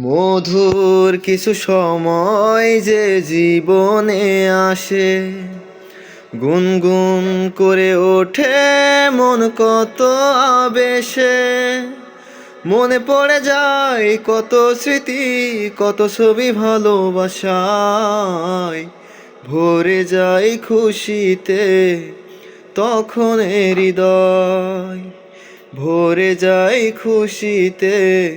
মধুর কিছু সময় যে জীবনে আসে। গুনগুন করে ওঠে মন কত আবেশে। মনে পড়ে যায় কত স্মৃতি, কত ছবি ভালোবাসায়। ভরে যায় খুশিতে তখন হৃদয়। ভরে যায় খুশিতে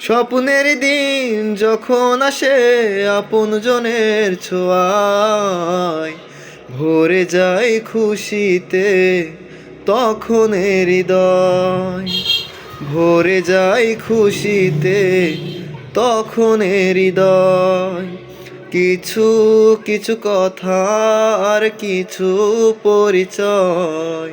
স্বপ্নের দিন যখন আসে আপন জনের ছোঁয়ায়, ভরে যায় খুশিতে তখন হৃদয়। ভরে যায় খুশিতে তখন হৃদয়। কিছু কিছু কথা আর কিছু পরিচয়